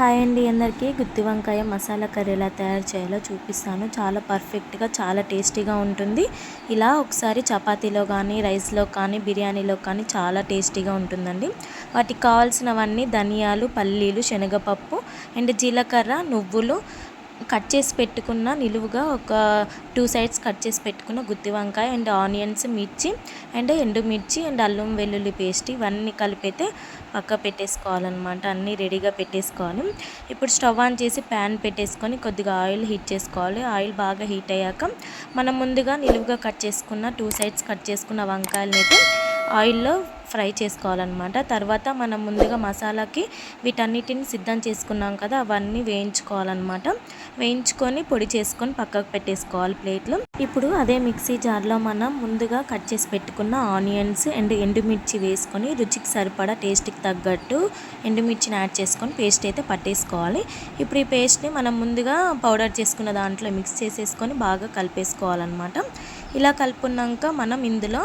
Hi అండి అందరికీ. గుత్తి వంకాయ మసాలా కర్రీ ఎలా తయారు చేయాలో చూపిస్తాను. చాలా పర్ఫెక్ట్గా చాలా టేస్టీగా ఉంటుంది. ఇలా ఒకసారి చపాతీలో కానీ రైస్లో కానీ బిర్యానీలో కానీ చాలా టేస్టీగా ఉంటుందండి. వాటికి కావాల్సినవన్నీ ధనియాలు పల్లీలు శనగపప్పు అండ్ జీలకర్ర నువ్వులు కట్ చేసి పెట్టుకున్న నిలువుగా ఒక టూ సైడ్స్ కట్ చేసి పెట్టుకున్న గుత్తి వంకాయ అండ్ ఆనియన్స్ మిర్చి అండ్ ఎండుమిర్చి అండ్ అల్లం వెల్లుల్లి పేస్ట్ ఇవన్నీ కలిపితే పక్క పెట్టేసుకోవాలన్నమాట. అన్నీ రెడీగా పెట్టేసుకోవాలి. ఇప్పుడు స్టవ్ ఆన్ చేసి ప్యాన్ పెట్టేసుకొని కొద్దిగా ఆయిల్ హీట్ చేసుకోవాలి. ఆయిల్ బాగా హీట్ అయ్యాక మనం ముందుగా నిలువుగా కట్ చేసుకున్న టూ సైడ్స్ కట్ చేసుకున్న వంకాయలని అయితే ఆయిల్లో ఫ్రై చేసుకోవాలన్నమాట. తర్వాత మనం ముందుగా మసాలాకి వీటన్నిటిని సిద్ధం చేసుకున్నాం కదా అవన్నీ వేయించుకోవాలన్నమాట. వేయించుకొని పొడి చేసుకొని పక్కకు పెట్టేసుకోవాలి ప్లేట్లు. ఇప్పుడు అదే మిక్సీ జార్లో మనం ముందుగా కట్ చేసి పెట్టుకున్న ఆనియన్స్ అండ్ ఎండుమిర్చి వేసుకొని రుచికి సరిపడా టేస్ట్కి తగ్గట్టు ఎండుమిర్చిని యాడ్ చేసుకొని పేస్ట్ అయితే పట్టేసుకోవాలి. ఇప్పుడు ఈ పేస్ట్ని మనం ముందుగా పౌడర్ చేసుకున్న దాంట్లో మిక్స్ చేసేసుకొని బాగా కలిపేసుకోవాలన్నమాట. ఇలా కలుపుకున్నాక మనం ఇందులో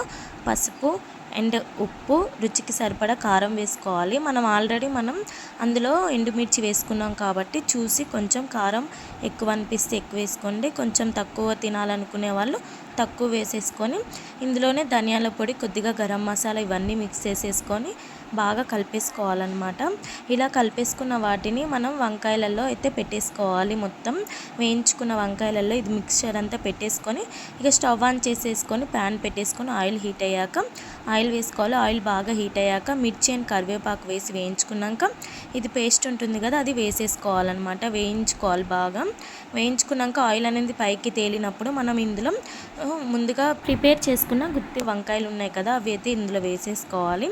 పసుపు అండ్ ఉప్పు రుచికి సరిపడా కారం వేసుకోవాలి. మనం ఆల్రెడీ మనం అందులో ఎండుమిర్చి వేసుకున్నాం కాబట్టి చూసి కొంచెం కారం ఎక్కువ అనిపిస్తే ఎక్కువ వేసుకోండి. కొంచెం తక్కువ తినాలనుకునే వాళ్ళు తక్కువ వేసేసుకొని ఇందులోనే ధనియాల పొడి కొద్దిగా గరం మసాలా ఇవన్నీ మిక్స్ చేసేసుకొని బాగా కలిపేసుకోవాలన్నమాట. ఇలా కలిపేసుకున్న వాటిని మనం వంకాయలలో అయితే పెట్టేసుకోవాలి మొత్తం. వేయించుకున్న వంకాయలలో ఇది మిక్చర్ అంతా పెట్టేసుకొని ఇక స్టవ్ ఆన్ చేసేసుకొని ప్యాన్ పెట్టేసుకొని ఆయిల్ హీట్ అయ్యాక ఆయిల్ వేసుకోవాలి. ఆయిల్ బాగా హీట్ అయ్యాక మిర్చి అండ్ కరివేపాకు వేసి వేయించుకున్నాక ఇది పేస్ట్ ఉంటుంది కదా అది వేసేసుకోవాలన్నమాట. వేయించుకోవాలి బాగా. వేయించుకున్నాక ఆయిల్ అనేది పైకి తేలినప్పుడు మనం ఇందులో ముందుగా ప్రిపేర్ చేసుకున్న గుత్తి వంకాయలు ఉన్నాయి కదా అవి అయితే ఇందులో వేసేసుకోవాలి.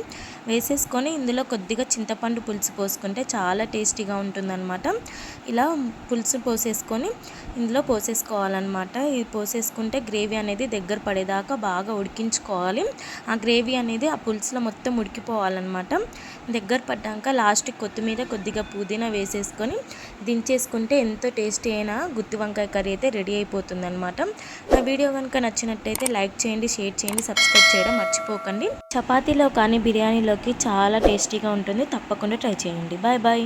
వేసేసుకొని ఇందులో కొద్దిగా చింతపండు పులుసు పోసుకుంటే చాలా టేస్టీగా ఉంటుందన్నమాట. ఇలా పులుసు పోసేసుకొని ఇందులో పోసేసుకోవాలన్నమాట. ఇది పోసేసుకుంటే గ్రేవీ అనేది దగ్గర పడేదాకా బాగా ఉడికించుకోవాలి. ఆ గ్రేవీ అనేది ఆ పులుసులో మొత్తం ఉడికిపోవాలన్నమాట. దగ్గర పడ్డాక లాస్ట్ కొత్తిమీర కొద్దిగా పుదీనా వేసేసుకొని దించేసుకుంటే ఎంతో టేస్టీ అయిన గుత్తి వంకాయ కర్రీ అయితే రెడీ అయిపోతుంది అనమాట నా వీడియో కనుక నచ్చినట్టయితే లైక్ చేయండి షేర్ చేయండి సబ్స్క్రైబ్ చేయడం మర్చిపోకండి. చపాతీలో కానీ బిర్యానీలోకి చాలా టేస్టీగా ఉంటుంది. తప్పకుండా ట్రై చేయండి. Bye bye.